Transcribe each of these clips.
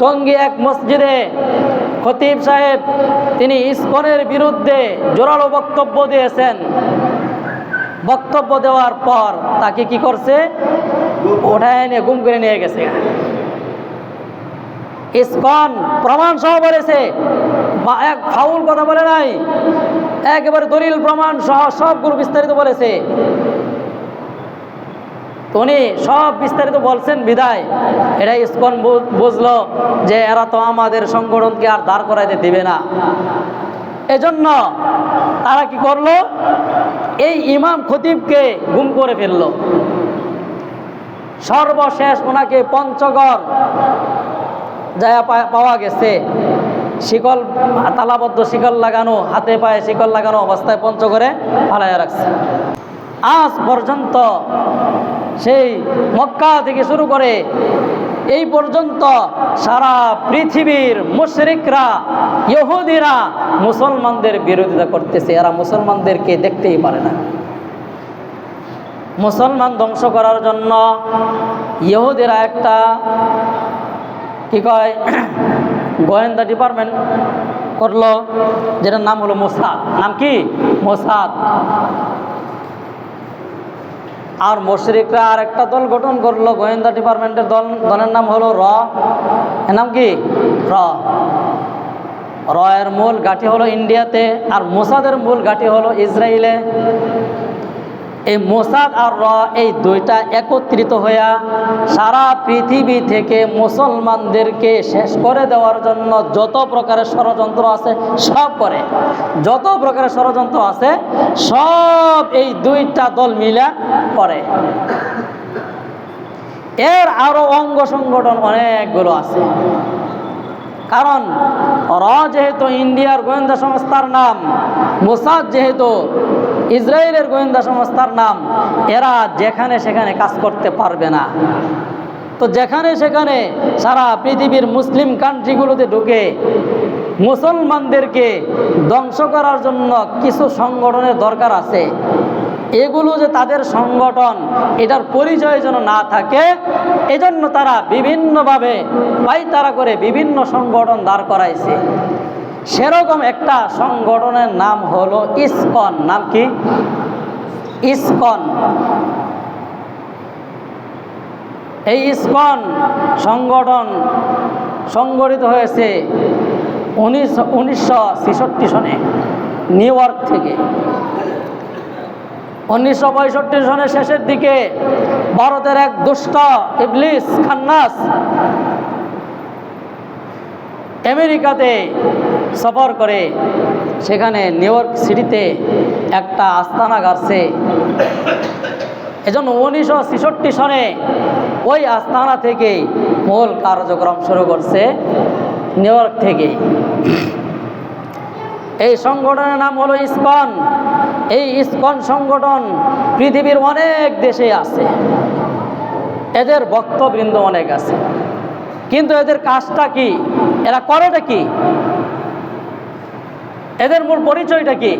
টঙ্গী এক মসজিদে খতিব সাহেব, তিনি ইস্কনের বিরুদ্ধে জোরালো বক্তব্য দিয়েছেন। বক্তব্য দেওয়ার পর তাকে কি করছে? ওঠায় এনে গুম করে নিয়ে গেছে। ইস্কন প্রমাণ সহ বলেছে, বা এক ফাউল কথা বলে নাই, একেবারে দলিল প্রমাণ সহ সবগুলো বিস্তারিত বলেছে। তো উনি সব বিস্তারিত বলছেন, বিদায়। এটা ইস্কন বুঝলো যে এরা তো আমাদের সংগঠনকে আর দাঁড় করাইতে দিবে না। এজন্য তারা কি করল? এই ইমাম খতিবকে গুম করে ফেলল। সর্বশেষ ওনাকে পঞ্চগড় যা পাওয়া গেছে। শিকল, তালাবদ্ধ শিকল লাগানো, হাতে পায়ে শিকল লাগানো অবস্থায় পঞ্চগড়ে ফালাইয়া রাখছে। আজ পর্যন্ত সেই মক্কা থেকে শুরু করে এই পর্যন্ত সারা পৃথিবীর মুশরিকরা, ইহুদিরা মুসলমানদের বিরোধিতা করতেছে। এরা মুসলমানদেরকে দেখতেই পারে না। মুসলমান ধ্বংস করার জন্য ইহুদিরা একটা কি কয়, গোয়েন্দা ডিপার্টমেন্ট করল, যেটার নাম হলো মোসাদ। নাম কি? মোসাদ। আর মশরিকরা আর একটা দল গঠন করল, গোয়েন্দা ডিপার্টমেন্টের দল, দলের নাম হলো র। এর নাম কি? র। রয়ের মূল ঘাঁটি হলো ইন্ডিয়াতে, আর মোসাদের মূল ঘাঁটি হলো ইসরায়েলে এই মোসাদ আর র এই দুইটা একত্রিত হইয়া সারা পৃথিবী থেকে মুসলমানদেরকে শেষ করে দেওয়ার জন্য যত প্রকারের ষড়যন্ত্র আছে, সব করে। যত প্রকারের ষড়যন্ত্র আছে, সব এই দুইটা দল মিলা করে। এর আরও অঙ্গ সংগঠন অনেকগুলো আছে। কারণ র যেহেতু ইন্ডিয়ার গোয়েন্দা সংস্থার নাম, মোসাদ যেহেতু ইসরায়েলের গোয়েন্দা সংস্থার নাম, এরা যেখানে সেখানে কাজ করতে পারবে না। তো যেখানে সেখানে সারা পৃথিবীর মুসলিম কান্ট্রিগুলোতে ঢুকে মুসলমানদেরকে ধ্বংস করার জন্য কিছু সংগঠনের দরকার আছে। এগুলো যে তাদের সংগঠন, এটার পরিচয় যেন না থাকে, এজন্য তারা বিভিন্নভাবে পাইতারা করে বিভিন্ন সংগঠন দাঁড় করাইছে। সেরকম একটা সংগঠনের নাম হলো ইসকন। নাম কি? ইসকন। এই ইসকন সংগঠন সংগঠিত হয়েছে উনিশ উনিশশো সনে, নিউ ইয়র্ক থেকে। উনিশশো পঁয়ষট্টি সনের শেষের দিকে ভারতের এক দুষ্ট ইবলিস খান্নাস আমেরিকাতে সফর করে। সেখানে নিউ ইয়র্ক সিটিতে একটা আস্তানা গাড়ছে। এজন্য উনিশশো ছেষট্টি সনে ওই আস্তানা থেকে মূল কার্যক্রম শুরু করছে নিউ ইয়র্ক থেকে। এই সংগঠনের নাম হলো ইস্কন। এই ইস্কন সংগঠন পৃথিবীর অনেক দেশে আছে। এদের ভক্তবৃন্দ অনেক আছে। কিন্তু এদের কাজটা কি? এরা করেটা কি? এদের মূল পরিচয়টা কি?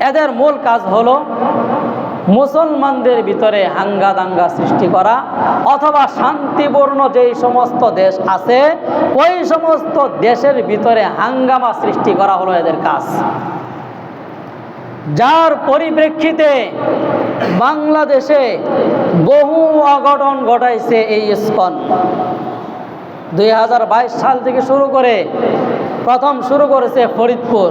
এদের মূল কাজ হলো মুসলমানদের ভিতরে হাঙ্গা দাঙ্গা সৃষ্টি করা অথবা শান্তিপূর্ণ যেই সমস্ত দেশ আছে, ওই সমস্ত দেশের ভিতরে হাঙ্গামা সৃষ্টি করা হলো এদের কাজ। যার পরিপ্রেক্ষিতে বাংলাদেশে বহু অঘটন ঘটাইছে এই ইস্কন। দুই সাল থেকে শুরু করে প্রথম শুরু করেছে ফরিদপুর।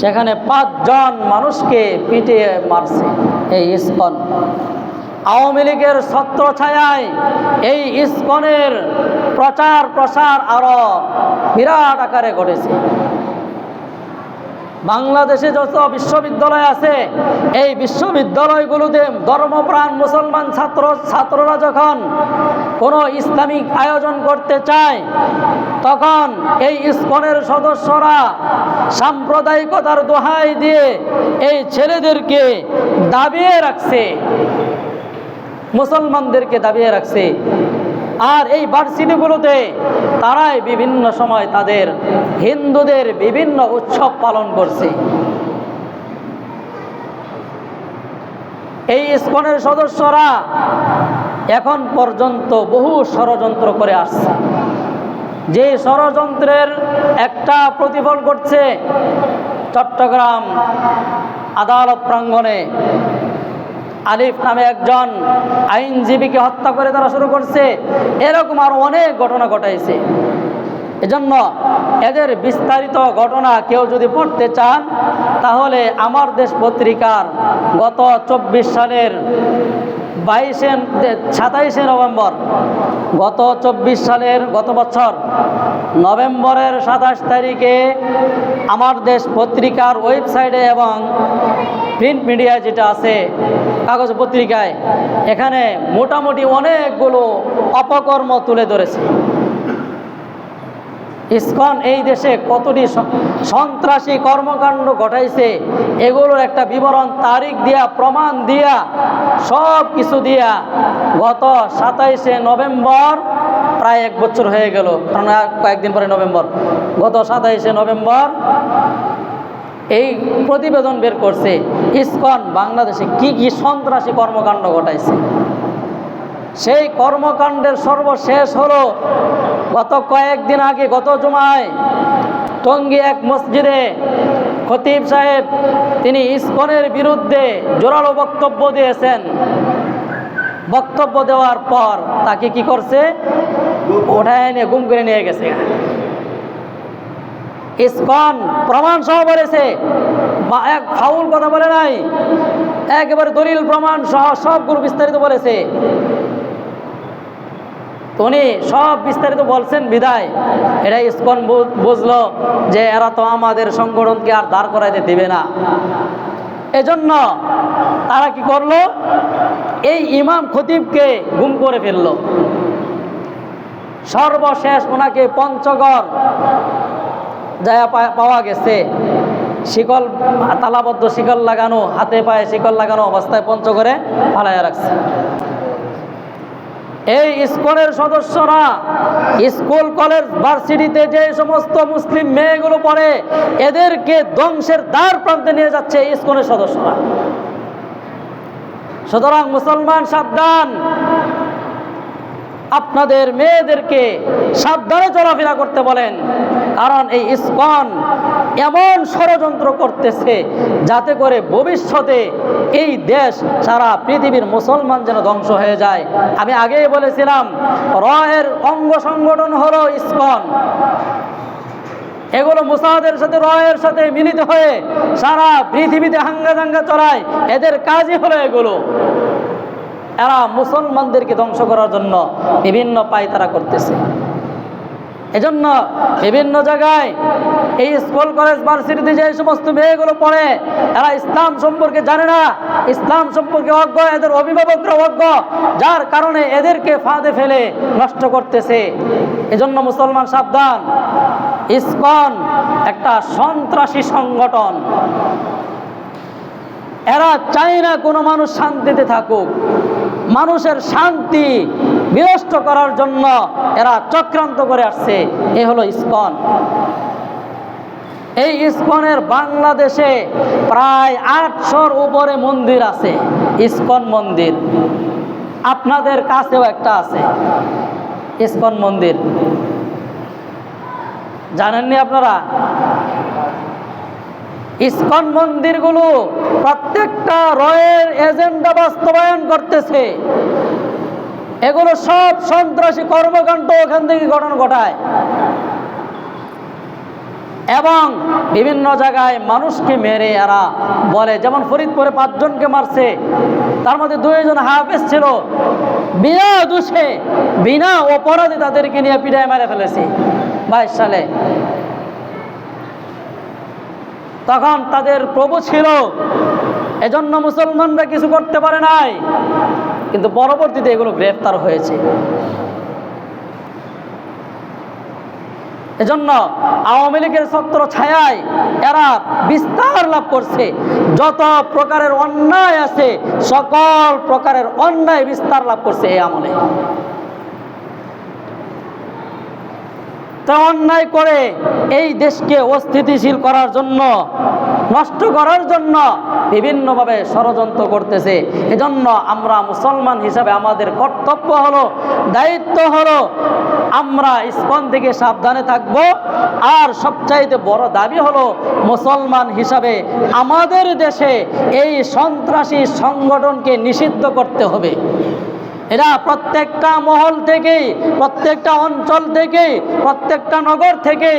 সেখানে পাঁচজন মানুষকে পিটিয়ে মারছে এই ইস্কন। আওয়ামী লীগের ছত্র ছায়ায় এই ইস্কনের প্রচার প্রসার আরও বিরাট আকারে ঘটেছে। বাংলাদেশে যত বিশ্ববিদ্যালয় আছে, এই বিশ্ববিদ্যালয়গুলোতে ধর্মপ্রাণ মুসলমান ছাত্র, ছাত্ররা যখন কোনো ইসলামিক আয়োজন করতে চায়, তখন এই ইস্কনের সদস্যরা সাম্প্রদায়িকতার দোহাই দিয়ে এই ছেলেদেরকে দাবিয়ে রাখছে, মুসলমানদেরকে দাবিয়ে রাখছে। আর এই ভার্সিটিগুলোতে তারাই বিভিন্ন সময় তাদের হিন্দুদের বিভিন্ন উৎসব পালন করছে। এই ইস্কনের সদস্যরা এখন পর্যন্ত বহু ষড়যন্ত্র করে আসছে। যে ষড়যন্ত্রের একটা প্রতিফল করছে চট্টগ্রাম আদালত প্রাঙ্গণে আলিফ নামে একজন আইনজীবীকে হত্যা করে তারা শুরু করছে। এরকম আরও অনেক ঘটনা ঘটাইছে। এজন্য এদের বিস্তারিত ঘটনা কেউ যদি পড়তে চান, তাহলে আমার দেশ পত্রিকার গত চব্বিশ সালের বাইশে, সাতাইশে নভেম্বর গত চব্বিশ সালের গত বছর নভেম্বরের সাতাশ তারিখে আমার দেশ পত্রিকার ওয়েবসাইটে এবং প্রিন্ট মিডিয়া যেটা আছে, কাগজ পত্রিকায়, এখানে মোটামুটি অনেকগুলো অপকর্ম তুলে ধরেছে। ইসকন এই দেশে কতটি সন্ত্রাসী কর্মকাণ্ড ঘটাইছে, এগুলোর একটা বিবরণ তারিখ দিয়া, প্রমাণ দিয়া সব কিছু দিয়া গত সাতাইশে নভেম্বর প্রায় এক বছর হয়ে গেল। কারণ কয়েকদিন পরে নভেম্বর। গত সাতাইশে নভেম্বর এই প্রতিবেদন বের করছে, ইসকন, বাংলাদেশে কি কি সন্ত্রাসী কর্মকাণ্ড ঘটাইছে। সেই কর্মকাণ্ডের সর্বশেষ হলো গত কয়েকদিন আগে, গত জুমায় টঙ্গী এক মসজিদে খতিব সাহেব তিনি ইসকনের বিরুদ্ধে জোরালো বক্তব্য দিয়েছেন। বক্তব্য দেওয়ার পর তাকে কি করছে? ওঠায় এনে গুম করে নিয়ে গেছে। ইস্কন প্রমাণ সহ বলেছে, বা এক ফাউল কথা বলে নাই, একেবারে দলিল প্রমাণ সহ সবগুলো বিস্তারিত বলেছে। উনি সব বিস্তারিত বলছেন বিদায়। এটা ইস্কন বুঝলো যে এরা তো আমাদের সংগঠনকে আর দাঁড় করাইতে দেবে না। এজন্য তারা কি করল? এই ইমাম খতিবকে গুম করে ফেলল। সর্বশেষ ওনাকে পঞ্চগড় যা পাওয়া গেছে। শিকল, তালাবদ্ধ শিকল লাগানো, হাতে পায়ে শিকল লাগানো অবস্থায় পঞ্চগড়ে ফালাইয়া রাখছে। এই স্কুলের সদস্যরা স্কুল, কলেজ, ভার্সিটিতে যে সমস্ত মুসলিম মেয়েগুলো পড়ে, এদেরকে ধ্বংসের দ্বার প্রান্তে নিয়ে যাচ্ছে স্কুলের সদস্যরা। সুতরাং মুসলমান সাবধান আপনাদের মেয়েদেরকে সাবধানে চলাফেরা করতে বলেন। কারণ এই ইস্কন এমন ষড়যন্ত্র করতেছে যাতে করে ভবিষ্যতে এই দেশ সারা পৃথিবীর মুসলমান যেন ধ্বংস হয়ে যায়। আমি আগেই বলেছিলাম রয়ের অঙ্গ সংগঠন হলো ইস্কন। এগুলো মুসাদের সাথে রয়ের সাথে মিলিত হয়ে সারা পৃথিবীতে হাঙ্গা দাঙ্গা চড়ায়। এদের কাজই হলো এগুলো। এরা মুসলমানদেরকে ধ্বংস করার জন্য বিভিন্ন পায় তারা করতেছে। এজন্য বিভিন্ন জায়গায় এই স্কুল, কলেজ, ভার্সিটিতে যে সমস্ত মেয়েগুলো পড়ে, এরা ইসলাম সম্পর্কে জানে না। ইসলাম সম্পর্কে অজ্ঞ, এদের অভিভাবকরা অজ্ঞ, যার কারণে এদেরকে ফাঁদে ফেলে নষ্ট করতেছে। এজন্য মুসলমান সাবধান। ইসকন একটা সন্ত্রাসী সংগঠন। এরা চায় না কোনো মানুষ শান্তিতে থাকুক। মানুষের শান্তি বিনষ্ট করার জন্য এরা চক্রান্ত করে আসছে। এ হলো ইস্কন। এই ইস্কনের বাংলাদেশে প্রায় আটশোর উপরে মন্দির আছে, ইস্কন মন্দির। আপনাদের কাছেও একটা আছে, ইস্কন মন্দির। জানেননি আপনারা? ইস্কন মন্দিরগুলো প্রত্যেকটা রয়ের এজেন্ডা বাস্তবায়ন করতেছে। এগুলো সব সন্ত্রাসী কর্মকাণ্ড ওখান থেকে ঘটনা ঘটায়। এবং বিভিন্ন জায়গায় মানুষকে মেরে এরা বলে, যেমন ফরিদপুরে পাঁচজনকে মারছে, তার মধ্যে দুইজন হাফেজ ছিল। বিনা দোষে, বিনা অপরাধে তাদেরকে নিয়ে পিঠায় মেরে ফেলেছে। বাইশ সালে। তখন তাদের প্রভু ছিল। এজন্য মুসলমানরা কিছু করতে পারে নাই। কিন্তু পরবর্তীতে এগুলো গ্রেফতার হয়েছে। এজন্য আওয়ামী লীগের ছত্র ছায়ায় এরা বিস্তার লাভ করছে। যত প্রকারের অন্যায় আছে, সকল প্রকারের অন্যায় বিস্তার লাভ করছে এই আমলে। তা অন্যায় করে এই দেশকে অস্থিতিশীল করার জন্য, নষ্ট করার জন্য বিভিন্নভাবে ষড়যন্ত্র করতেছে। এজন্য আমরা মুসলমান হিসাবে আমাদের কর্তব্য হলো, দায়িত্ব হলো আমরা ইস্কন থেকে সাবধানে থাকব। আর সবচাইতে বড় দাবি হলো মুসলমান হিসাবে আমাদের দেশে এই সন্ত্রাসী সংগঠনকে নিষিদ্ধ করতে হবে। এরা প্রত্যেকটা মহল থেকে, প্রত্যেকটা অঞ্চল থেকে, প্রত্যেকটা নগর থেকে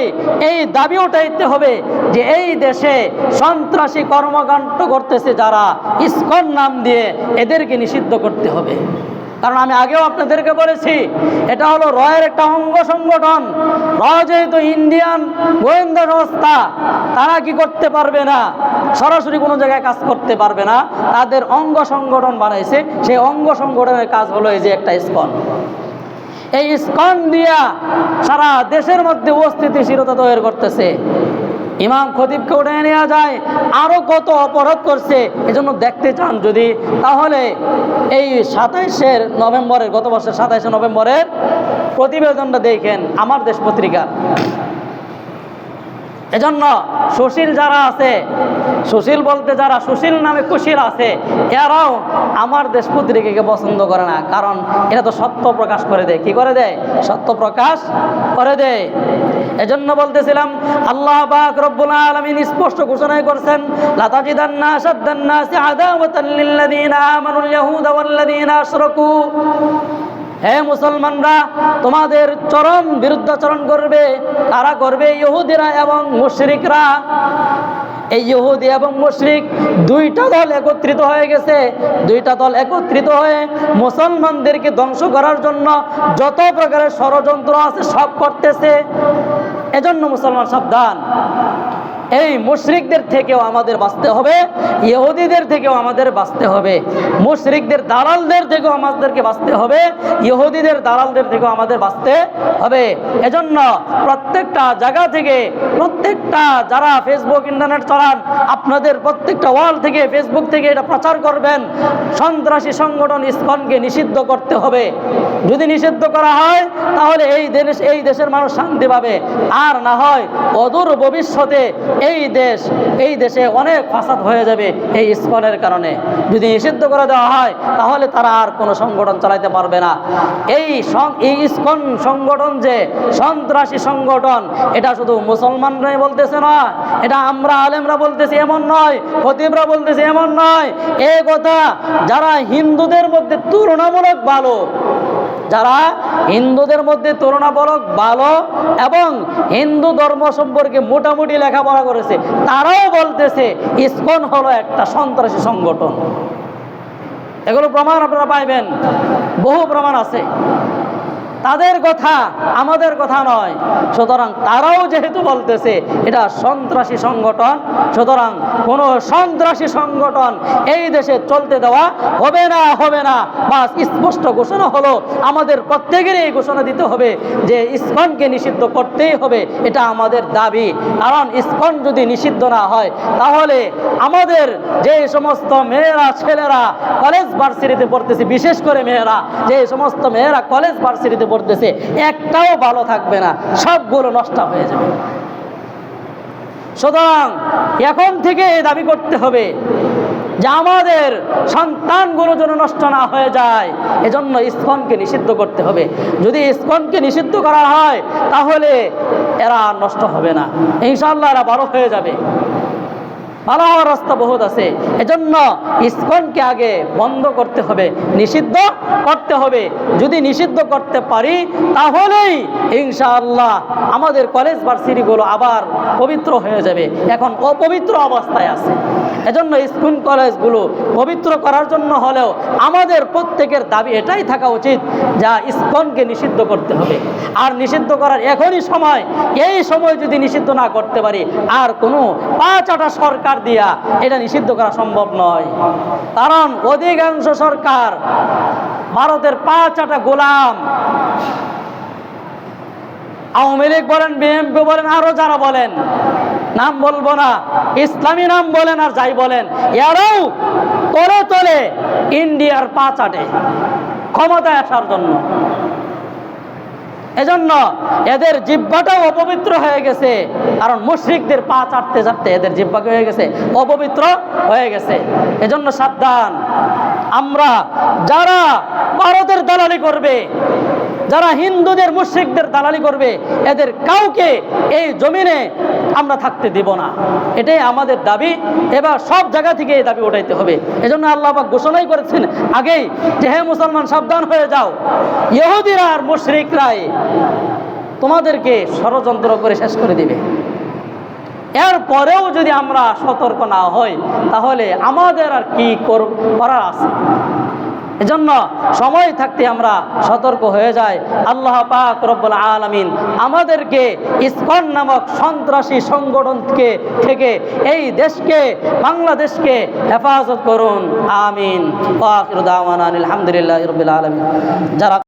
এই দাবি উঠাইতে হবে যে এই দেশে সন্ত্রাসী কর্মকাণ্ড করতেছে যারা, ইস্কন নাম দিয়ে এদেরকে নিষিদ্ধ করতে হবে। কারণ আমি আগেও আপনাদেরকে বলেছি, এটা হলো রয়ের একটা অঙ্গ সংগঠন। র যেহেতু ইন্ডিয়ান গোয়েন্দা সংস্থা, তারা কি করতে পারবে না? সরাসরি কোনো জায়গায় কাজ করতে পারবে না। তাদের অঙ্গ সংগঠন বানাইছে। সেই অঙ্গ সংগঠনের কাজ হলো এই যে একটা স্কন এই স্কন দিয়া সারা দেশের মধ্যে অস্থিতিশীলতা তৈরি করতেছে। ইমাম খতিবকে উঠে নেওয়া যায়। আরও কত অপরাধ করছে, এজন্য দেখতে চান যদি। তাহলে এই সাতাইশের নভেম্বরের, গত বছর সাতাইশে নভেম্বরের প্রতিবেদনটা দেখেন আমার দেশ পত্রিকা এজন্য সুশীল যারা আছে, সুশীল বলতে যারা সুশীল নামে কুশীল আছে, এরাও আমার দেশ পত্রিকাকে পছন্দ করে না। কারণ এটা তো সত্য প্রকাশ করে দেয়। কি করে দেয়? সত্য প্রকাশ করে দেয়। এজন্য বলতেছিলাম, আল্লাহ রব্বুল আলামিন স্পষ্ট ঘোষণায় করছেন, লাতাজিদান্না আশরাকু। হে মুসলমানরা, তোমাদের চরম বিরুদ্ধাচরণ করবে, কারা করবে? ইহুদিরা এবং মুশরিকরা। এই ইহুদি এবং মুশরিক দুইটা দল একত্রিত হয়ে গেছে। দুইটা দল একত্রিত হয়ে মুসলমানদেরকে ধ্বংস করার জন্য যত প্রকারের ষড়যন্ত্র আছে সব করতেছে। এজন্য মুসলমান সাবধান। এই মুশরিকদের থেকেও আমাদের বাঁচতে হবে, ইহুদিদের থেকেও আমাদের বাঁচতে হবে, মুশরিকদের দালালদের থেকেও আমাদেরকে বাঁচতে হবে, ইহুদিদের দালালদের থেকেও আমাদের বাঁচতে হবে। এজন্য প্রত্যেকটা জায়গা থেকে প্রত্যেকটা যারা ফেসবুক ইন্টারনেট চালান, আপনাদের প্রত্যেকটা ওয়াল থেকে ফেসবুক থেকে এটা প্রচার করবেন, সন্ত্রাসী সংগঠন ইসকনকে নিষিদ্ধ করতে হবে। যদি নিষিদ্ধ করা হয়, তাহলে এই দেশ এই দেশের মানুষ শান্তি পাবে। আর না হয় অদূর ভবিষ্যতে এই দেশ, এই দেশে অনেক ফাসাদ হয়ে যাবে এই ইস্কনের কারণে। যদি নিষিদ্ধ করে দেওয়া হয়, তাহলে তারা আর কোনো সংগঠন চালাইতে পারবে না। এই এই ইস্কন সংগঠন যে সন্ত্রাসী সংগঠন, এটা শুধু মুসলমানরাই বলতেছে না এটা আমরা আলেমরা বলতেছি এমন নয়, খতিবরা বলতেছে এমন নয়। এ কথা যারা হিন্দুদের মধ্যে তুলনামূলক ভালো যারা হিন্দুদের মধ্যে তুলনামূলক ভালো এবং হিন্দু ধর্ম সম্পর্কে মোটামুটি লেখাপড়া করেছে, তারাও বলতেছে, ইসকন হলো একটা সন্ত্রাসী সংগঠন। এগুলো প্রমাণ আপনারা পাইবেন। বহু প্রমাণ আছে। তাদের কথা, আমাদের কথা নয়। সুতরাং তারাও যেহেতু বলতেছে, এটা সন্ত্রাসী সংগঠন, সুতরাং কোনো সন্ত্রাসী সংগঠন এই দেশে চলতে দেওয়া হবে না হবে না। বা স্পষ্ট ঘোষণা হলো, আমাদের প্রত্যেকেরই এই ঘোষণা দিতে হবে যে ইসকনকে নিষিদ্ধ করতেই হবে, এটা আমাদের দাবি। কারণ ইসকন যদি নিষিদ্ধ না হয়, তাহলে আমাদের যে সমস্ত মেয়েরা, ছেলেরা কলেজ ভার্সিটিতে পড়তেছে, বিশেষ করে মেয়েরা, যে সমস্ত মেয়েরা কলেজ ভার্সিটিতে পড়তেছে, একটাও ভালো থাকবে না, সবগুলো নষ্ট হয়ে যাবে। সুতরাং এখন থেকে দাবি করতে হবে যে আমাদের সন্তানগুলো যেন নষ্ট না হয়ে যায়, এজন্য ইস্কনকে নিষিদ্ধ করতে হবে। যদি ইস্কনকে নিষিদ্ধ করা হয়, তাহলে এরা নষ্ট হবে না। ইনশাল্লাহ এরা বড় হয়ে যাবে। ভালো হওয়ার রাস্তা বহুত আছে। এজন্য ইস্কনকে আগে বন্ধ করতে হবে, নিষিদ্ধ করতে হবে। যদি নিষিদ্ধ করতে পারি, তাহলেই ইনশাআল্লাহ আমাদের কলেজ ভার্সিটিগুলো আবার পবিত্র হয়ে যাবে। এখন অপবিত্র অবস্থায় আছে। এজন্য স্কুল কলেজগুলো পবিত্র করার জন্য হলেও আমাদের প্রত্যেকের দাবি এটাই থাকা উচিত যা ইস্কনকে নিষিদ্ধ করতে হবে। আর নিষিদ্ধ করার এখনই সময়। এই সময় যদি নিষিদ্ধ না করতে পারি, আর কোনো পাঁচ আটা সরকার দিয়া এটা নিষিদ্ধ করা সম্ভব নয়। কারণ অধিকাংশ সরকার ভারতের পাঁচ আটা গোলাম। আওয়ামী লীগ বলেন, বিএনপি বলেন, আরও যারা বলেন, নাম বলব না, ইসলামী নাম বলেন আর যাই বলেন, এরাও তোলে তোলে ইন্ডিয়ার পা চাটে ক্ষমতায় আসার জন্য। এজন্য এদের জিব্বাটাও অপবিত্র হয়ে গেছে। কারণ মুশ্রিকদের পা চাটতে চাটতে এদের জিব্বাকে হয়ে গেছে? অপবিত্র হয়ে গেছে। এজন্য সাবধান। আমরা যারা ভারতের দালালি করবে যারা হিন্দুদের, মুশ্রিকদের দালালি করবে, এদের কাউকে এই জমিনে আমরা থাকতে দিব না। এটাই আমাদের দাবি। এবার সব জায়গা থেকে এই দাবি উঠাইতে হবে। এজন্য আল্লাহ পাক ঘোষণাই করেছেন আগেই যে, হে মুসলমান, সাবধান হয়ে যাও। ইহুদিরা আর মুশরিকরাই তোমাদেরকে ষড়যন্ত্র করে শেষ করে দিবে। এরপরেও যদি আমরা সতর্ক না হই, তাহলে আমাদের আর কি করার আছে? এজন্য সময় থাকতে আমরা সতর্ক হয়ে যাই। আল্লাহ পাক রব্বুল আলমিন আমাদেরকে ইস্কন নামক সন্ত্রাসী সংগঠনকে থেকে এই দেশকে, বাংলাদেশকে হেফাজত করুন। আমিন। আলহামদুলিল্লাহ রবিল আলমিন। যারা